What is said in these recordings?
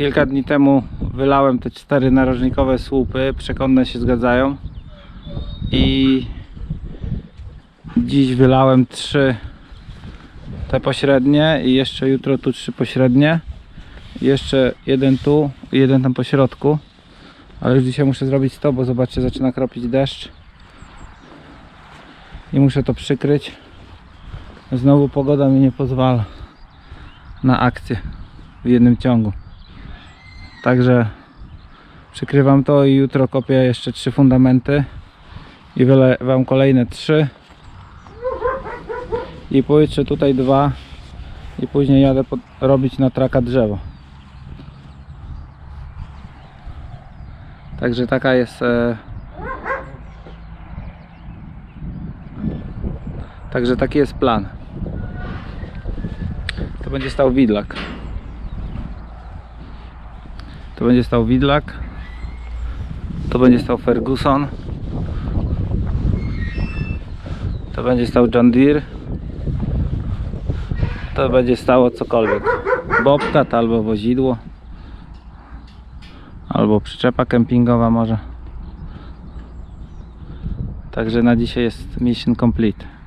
Kilka dni temu wylałem te cztery narożnikowe słupy, przekątne się zgadzają. I dziś wylałem trzy te pośrednie i jeszcze jutro tu trzy pośrednie. Jeszcze jeden tu i jeden tam po środku. Ale już dzisiaj muszę zrobić to, bo zobaczcie, zaczyna kropić deszcz. I muszę to przykryć. Znowu pogoda mi nie pozwala na akcję w jednym ciągu. Także przykrywam to i jutro kopię jeszcze trzy fundamenty i wylewam kolejne trzy i pojutrze tutaj dwa i później jadę robić na traka drzewo. Także taka jest e, Także taki jest plan. To będzie stał widlak. To będzie stał widlak. To będzie stał Ferguson. To będzie stał John Deere. To będzie stało cokolwiek. Bobcat albo wozidło. Albo przyczepa kempingowa może. Także na dzisiaj jest mission complete.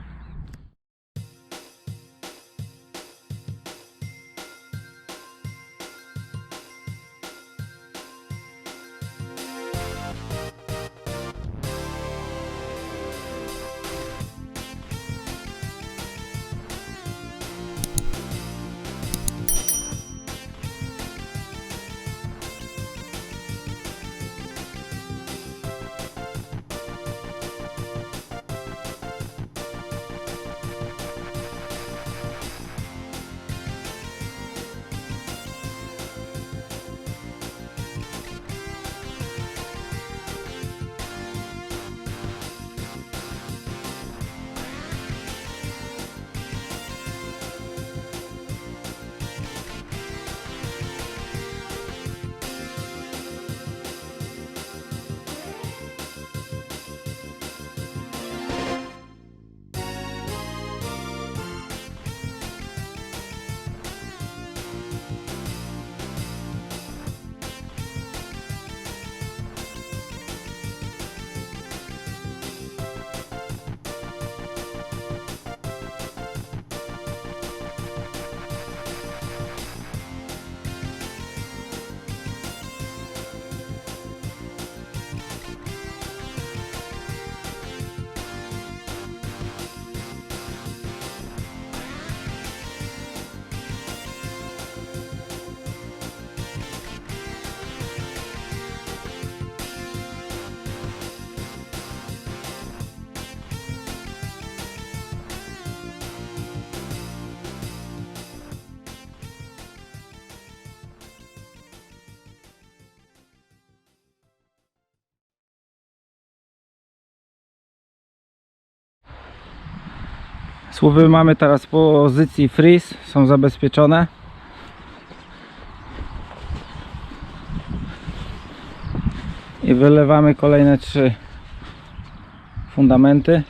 Słupy mamy teraz w pozycji freeze, są zabezpieczone. I wylewamy kolejne trzy fundamenty.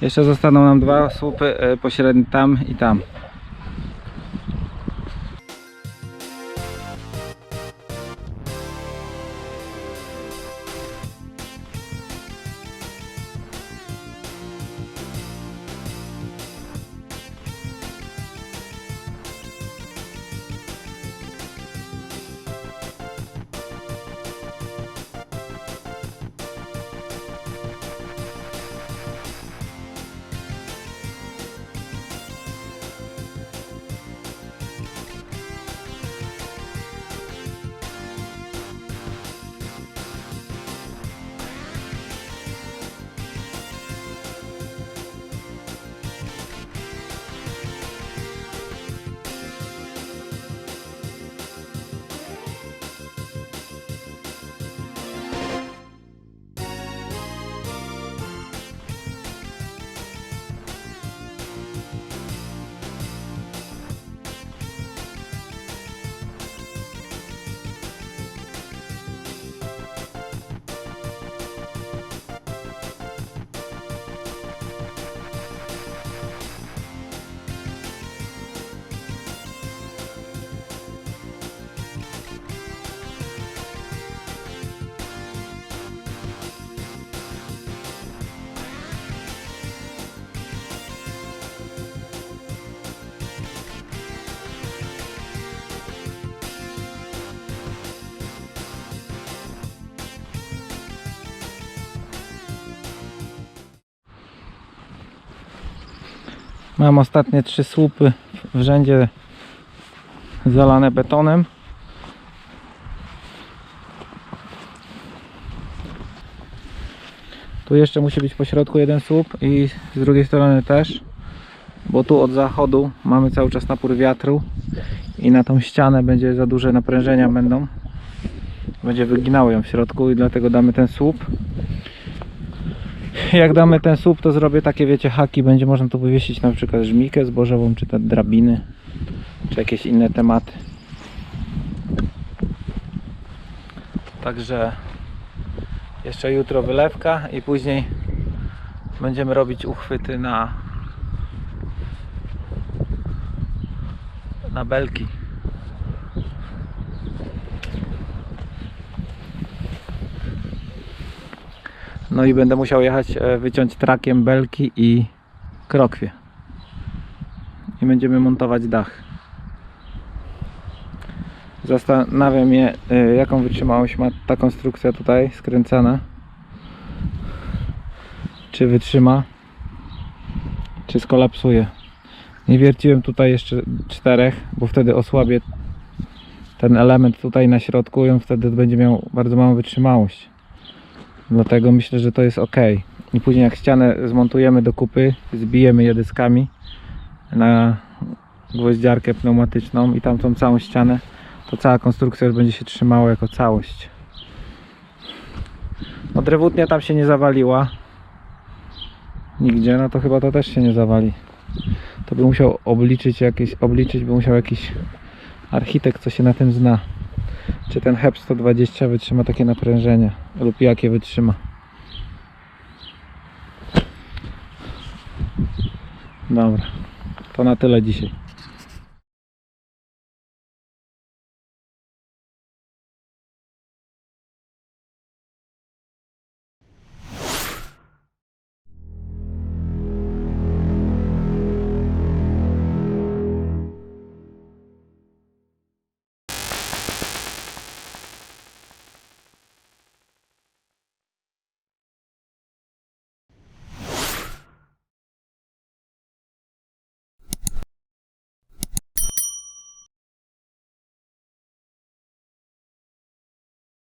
Jeszcze zostaną nam dwa słupy e, pośrednie tam i tam. Mam ostatnie trzy słupy w rzędzie zalane betonem. Tu jeszcze musi być po środku jeden słup i z drugiej strony też, bo tu od zachodu mamy cały czas napór wiatru i na tą ścianę będzie za duże naprężenia będą. Będzie wyginało ją w środku i dlatego damy ten słup. Jak damy ten słup, to zrobię takie, wiecie, haki. Będzie można tu powiesić na przykład żmikę zbożową, czy te drabiny, czy jakieś inne tematy. Także jeszcze jutro wylewka i później będziemy robić uchwyty na na belki. No i będę musiał jechać, e, wyciąć trakiem belki i krokwie. I będziemy montować dach. Zastanawiam mnie, e, jaką wytrzymałość ma ta konstrukcja tutaj skręcana. Czy wytrzyma, czy skolapsuje. Nie wierciłem tutaj jeszcze czterech, bo wtedy osłabię ten element tutaj na środku i on wtedy będzie miał bardzo małą wytrzymałość. Dlatego myślę, że to jest ok. I później jak ścianę zmontujemy do kupy, zbijemy je dyskami na gwoździarkę pneumatyczną i tamtą całą ścianę, to cała konstrukcja już będzie się trzymała jako całość. No drewutnia tam się nie zawaliła. Nigdzie, no to chyba to też się nie zawali. To by musiał obliczyć jakieś, obliczyć by musiał jakiś architekt, co się na tym zna. Czy ten HEP 120 wytrzyma takie naprężenie lub jakie wytrzyma. Dobra, to na tyle dzisiaj.